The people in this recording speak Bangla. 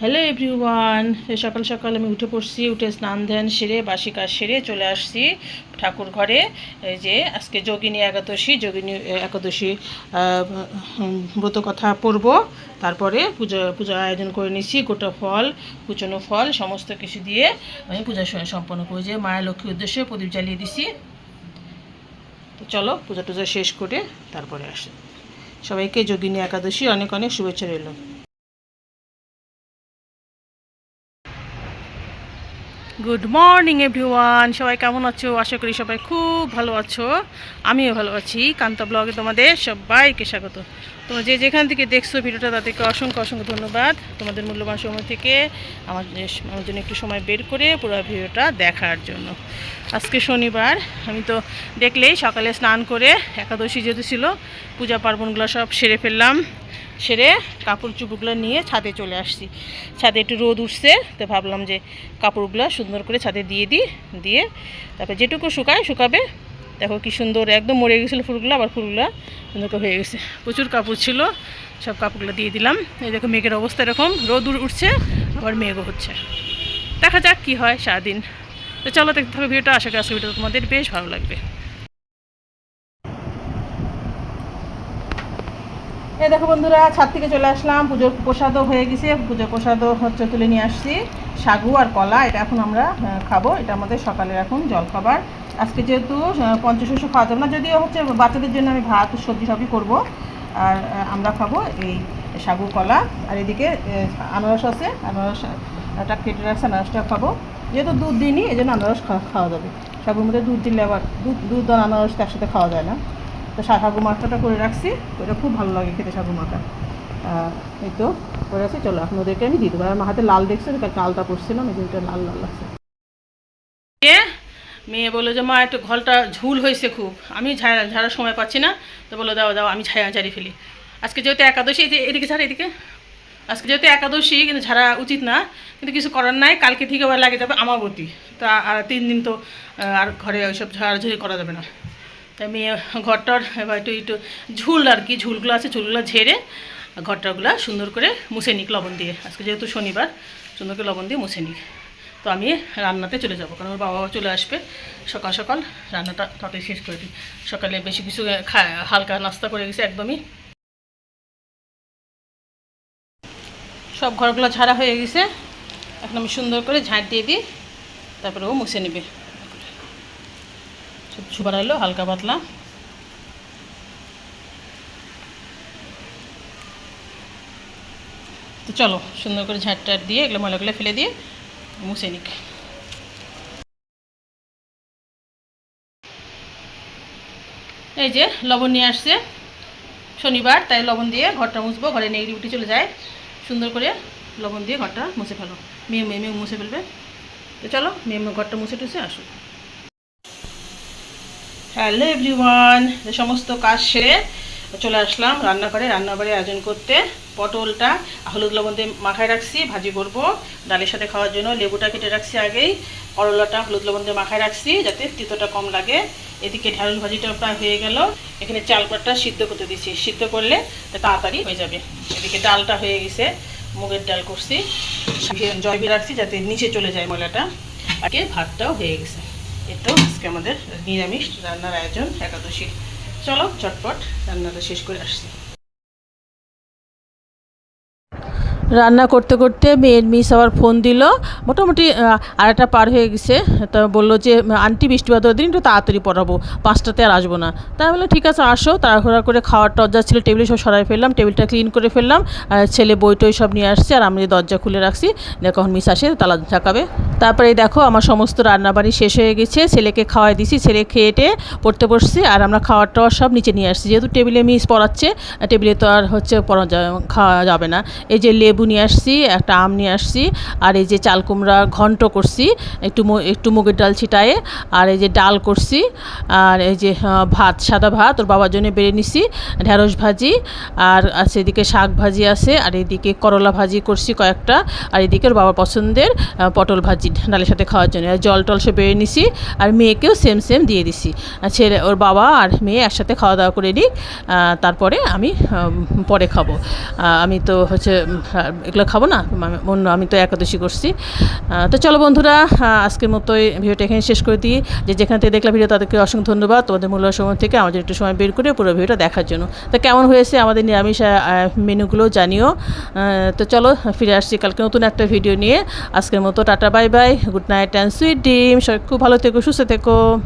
হ্যালো এভরিওয়ান সকাল সকাল আমি উঠে পড়ছি, উঠে স্নান ধ্যান সেরে, বাসি কাজ সেরে চলে আসছি ঠাকুর ঘরে। এই যে, আজকে যোগিনী একাদশী যোগিনী একাদশী ব্রত কথা পড়ব। তারপরে পূজা পূজা আয়োজন করে নিচ্ছি গোটা ফল, কুচনো ফল, সমস্ত কিছু দিয়ে আমি পূজা সম্পন্ন করি যে মায়ের লক্ষ্মীর উদ্দেশ্যে প্রদীপ জ্বালিয়ে দিছি। তো চলো, পূজা টুজা শেষ করে তারপরে আসি। সবাইকে যোগিনী একাদশী অনেক অনেক শুভেচ্ছা রইল। গুড মর্নিং এভরিওয়ান সবাই কেমন আছো? আশা করি সবাই খুব ভালো আছো। আমিও ভালো আছি। কান্তা ব্লগে তোমাদের সবাইকে স্বাগত। তোমরা যে যেখান থেকে দেখছ ভিডিওটা, তাদেরকে অসংখ্য অসংখ্য ধন্যবাদ। তোমাদের মূল্যবান সময় থেকে আমার আমার জন্য একটু সময় বের করে পুরো ভিডিওটা দেখার জন্য। আজকে শনিবার। আমি তো দেখলেই সকালে স্নান করে একাদশী যেহেতু ছিল, পূজা পার্বণগুলো সব সেরে ফেললাম। সেরে কাপড় চুপড়গুলো নিয়ে ছাদে চলে আসছি। ছাদে একটু রোদ উঠছে, তো ভাবলাম যে কাপড়গুলো সুন্দর করে ছাদে দিয়ে দিই, দিয়ে তারপর যেটুকু শুকায় শুকাবে। দেখো কি সুন্দর একদম মরে গেছিল ফুলগুলো, আবার ফুলগুলো সুন্দর হয়ে গেছে। প্রচুর কাপড় ছিল, সব কাপড়গুলো দিয়ে দিলাম। এই দেখো মেঘের অবস্থা এরকম, রোদ উঠ- উঠছে, আবার মেঘও হচ্ছে। দেখা যাক কি হয় সারাদিন। তো চলো দেখতে থাকো ভিডিওটা, আশা করি আজকে ভিডিওটা তোমাদের বেশ ভালো লাগবে। এই দেখো বন্ধুরা, ছাদ থেকে চলে আসলাম। পুজোর প্রসাদও হয়ে গেছে। পুজোর প্রসাদও হচ্ছে তুলে নিয়ে আসছি। সাগু আর কলা, এটা এখন আমরা খাব। এটা আমাদের সকালের এখন জল খাবার আজকে যেহেতু পঞ্চশস্য খাওয়া যাবে না, যদিও হচ্ছে বাচ্চাদের জন্য আমি ভাত, সবজি সবই করব। আর আমরা খাব এই সাগু, কলা। আর এদিকে আনারস আছে। আনারস আনারসটা কেটে রাখছে আনারসটা খাব। যেহেতু দুধ দিইনি এই জন্য আনারস খাওয়া যাবে। সাগুর মধ্যে দুধ দিলে আবার, দুধ দুধ আনারস একসাথে খাওয়া যায় না। তো সাগু মাখাটা করে রাখছি। ওটা খুব ভালো লাগে খেতে সাগু মাখা এই তো, করে রাখছি। চলো, এখন ওদেরকে আমি দিয়ে দেবো। আর আমার হাতে লাল দেখছ? আলতা করছিলাম এই লাল লাল লাগছে। মেয়ে বলল যে, মা, একটু ঘলটা ঝুল হয়েছে খুব। আমি ঝাড়া ঝাড়ার সময় পাচ্ছি না। তো বলো দাও দাও, আমি ছায়া ঝাড়ি ফেলি। আজকে যেহেতু একাদশী, এই যে এদিকে ঝাড়া এদিকে। আজকে যেহেতু একাদশী, কিন্তু ঝাড়া উচিত না। কিন্তু কিছু করার নাই। কালকে থেকে আবার লাগে যাবে আমাবতী। তা, আর তিন দিন তো আর ঘরে ওইসব ঝাড়াঝাড়ি করা যাবে না। মেয়ে ঘরটার এবার একটু একটু ঝুল আর কি, ঝুলগুলো আছে ঝুলগুলো ঝেড়ে ঘরটাগুলো সুন্দর করে মুছে নিক লবণ দিয়ে। আজকে যেহেতু শনিবার, সুন্দর করে লবণ দিয়ে মুছে নিক। তো আমি রান্নাতে চলে যাব, কারণ ওর বাবা চলে আসবে। সকাল সকাল রান্নাটা তাতে শেষ করে দিই। সকালে বেশি কিছু হালকা নাস্তা করে গেছে একদমই। সব ঘরগুলো ঝাড়া হয়ে গেছে। এখন আমি সুন্দর করে ঝাঁট দিয়ে দিই, তারপরে ও মুছে নেবে। ছুপার এলো, হালকা পাতলা। তো চলো, সুন্দর করে ঝাঁট টাট দিয়ে এগুলো ময়লাগুলো ফেলে দিয়ে মুছে নিক। এই যে, লবণ নিয়ে আসছে। শনিবার, তাই লবণ দিয়ে ঘরটা মুছবো, ঘরে উঠে চলে যায়। সুন্দর করে লবণ দিয়ে ঘরটা মুছে ফেলো। মেয়ে মেয়ে মেয়ে মুছে ফেলবে। তো চলো, মেয়ে মেয়ে ঘরটা মুছে টুছে আসুক। হ্যালো এভরিওয়ান সমস্ত কাজ সেরে চলে আসলাম রান্নাঘরে। রান্নাবাড়ি আয়োজন করতে পটলটা, হলুদ লবণ দিয়ে মাখায় রাখছি, ভাজি করব, ডালের সাথে খাওয়ার জন্য লেবুটা কেটে রাখছি আগেই, করলাটা হলুদ লবণ দিয়ে মাখায় রাখছি যাতে তিতোটা কম লাগে। এদিকে ঢ্যাঁড়স ভাজিটা প্রায় হয়ে গেল। এখানে চাল পাটটা সিদ্ধ করতে দিচ্ছি সিদ্ধ করলে তাড়াতাড়ি হয়ে যাবে। এদিকে ডালটা হয়ে গেছে, মুগের ডাল করছি। জয়বি রাখছি যাতে নিচে চলে যায় ময়লাটা। কি ভাতটাও হয়ে গেছে। এই তো আজকে আমাদের নিরামিষ রান্নার আয়োজন একাদশী। চলো চটপট রান্নাটা শেষ করে আসছি। রান্না করতে করতে মেয়ের মিস আবার ফোন দিল। মোটামুটি আড়াইটা পার হয়ে গেছে। তা বলল যে, আন্টি বৃষ্টিপাত দিন, একটু তাড়াতাড়ি পড়াবো। পাঁচটাতে আর আসব না। তাই বললাম, ঠিক আছে, আসো। তাড়াহুড়া করে খাওয়ার টজ্জা ছিল, টেবিলে সব সরাই ফেললাম, টেবিলটা ক্লিন করে ফেললাম। ছেলে বই টই সব নিয়ে আসছে, আর আমি দরজা খুলে রাখছি। কখন মিস আসে, তালা ঝাঁকাবে। তারপরে দেখো, আমার সমস্ত রান্নাবাড়ি শেষ হয়ে গেছে। ছেলেকে খাওয়াই দিছি, ছেলে খেয়ে টেয়ে পড়তে বসছি, আর আমরা খাওয়ার টাওয়ার সব নিচে নিয়ে আসছি। যেহেতু টেবিলে মিস পড়াচ্ছে, টেবিলে তো আর হচ্ছে পড়া যা- খাওয়া যাবে না। এই যে লেবু নিয়ে আসছি, একটা আম নিয়ে আসছি, আর এই যে চাল কুমড়া ঘন্ট করছি, একটু একটু মুগের ডাল ছিটায়ে, আর এই যে ডাল করছি, আর এই যে ভাত, সাদা ভাত, ওর বাবার জন্য বেড়ে নিছি ঢ্যাঁড়স ভাজি, আর আছে এদিকে শাক ভাজি আছে, আর এদিকে করলা ভাজি করছি কয়েকটা, আর এদিকে ওর বাবার পছন্দের পটল ভাজি, ডালের সাথে খাওয়ার জন্য, আর জল টল সে বেড়ে নিছি, আর মেয়েকেও সেম সেম দিয়ে দিছি ছেলে, ওর বাবা আর মেয়ে একসাথে খাওয়া দাওয়া করে নিই তারপরে আমি পরে খাব আমি তো হচ্ছে এগুলো খাব না? আমি- অন্য আমি তো একাদশী করছি। তো চলো বন্ধুরা আজকের মতো এই ভিডিওটা এখানে শেষ করে দিই। যে যেখান থেকে দেখলাম ভিডিও তাদেরকে অসংখ্য ধন্যবাদ। তোমাদের মূল্য সময় থেকে আমাদের একটু সময় বের করে পুরো ভিডিওটা দেখার জন্য। তো কেমন হয়েছে আমাদের নিরামিষ মেনুগুলো জানিও। তো চলো ফিরে আসছি কালকে নতুন একটা ভিডিও নিয়ে। আজকের মতো tata, bye bye. Good night and sweet dream সবাই খুব ভালো থেকো, সুস্থ থেকো।